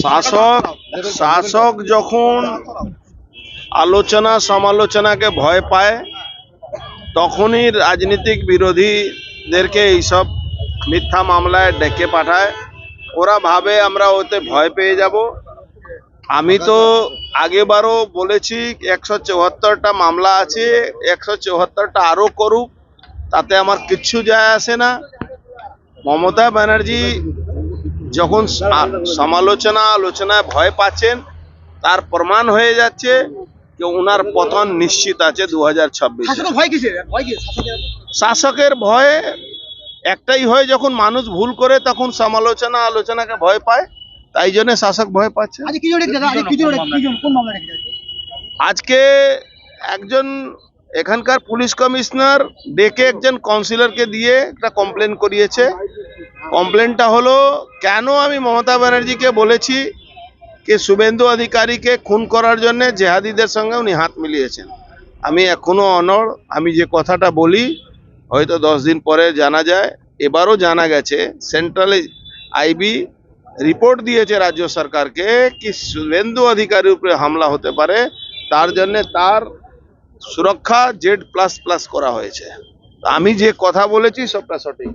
শাসক শাসক যখন আলোচনা সমালোচনাকে ভয় পায়, তখনই রাজনীতিক বিরোধীদেরকে এইসব মিথ্যা মামলায় ডেকে পাঠায়। ওরা ভাবে আমরা ওতে ভয় পেয়ে যাব। আমি তো আগেবারও বলেছি, একশো চুয়াত্তরটা মামলা আছে, একশো চুয়াত্তরটা আরও করুক, তাতে আমার কিচ্ছু যায় আসে না। মমতা ব্যানার্জি যখন সমালোচনা আলোচনায় ভয় পাচ্ছেন তার প্রমাণ হয়ে যাচ্ছে যে ওনার পতন নিশ্চিত আছে দু হাজার ছাব্বিশে। শাসকের ভয় একটাই হয় যখন মানুষ ভুল করে তখন সমালোচনা আলোচনাকে ভয় পায় তাই জন্য শাসক ভয় পাচ্ছে? আজকে একজন এখানকার পুলিশ কমিশনার ডেকে একজন কাউন্সিলরকে দিয়ে একটা কমপ্লেন করিয়েছে। কমপ্লেনটা হলো, কেন আমি মমতা ব্যানার্জিকে বলেছি যে শুভেন্দু অধিকারীকে খুন করার জন্য জেহাদিদের সঙ্গে উনি হাত মিলিয়েছেন। আমি এখনও অনড়, আমি যে কথাটা বলি, হয়তো দশ দিন পরে জানা যায়, এবারও জানা গেছে, সেন্ট্রাল আইবি রিপোর্ট দিয়েছে রাজ্য সরকারকে কি শুভেন্দু অধিকারীর উপরে হামলা হতে পারে, তার জন্যে তার সুরক্ষা জেড প্লাস প্লাস করা হয়েছে। আমি যে কথা বলেছি, সবটা সঠিক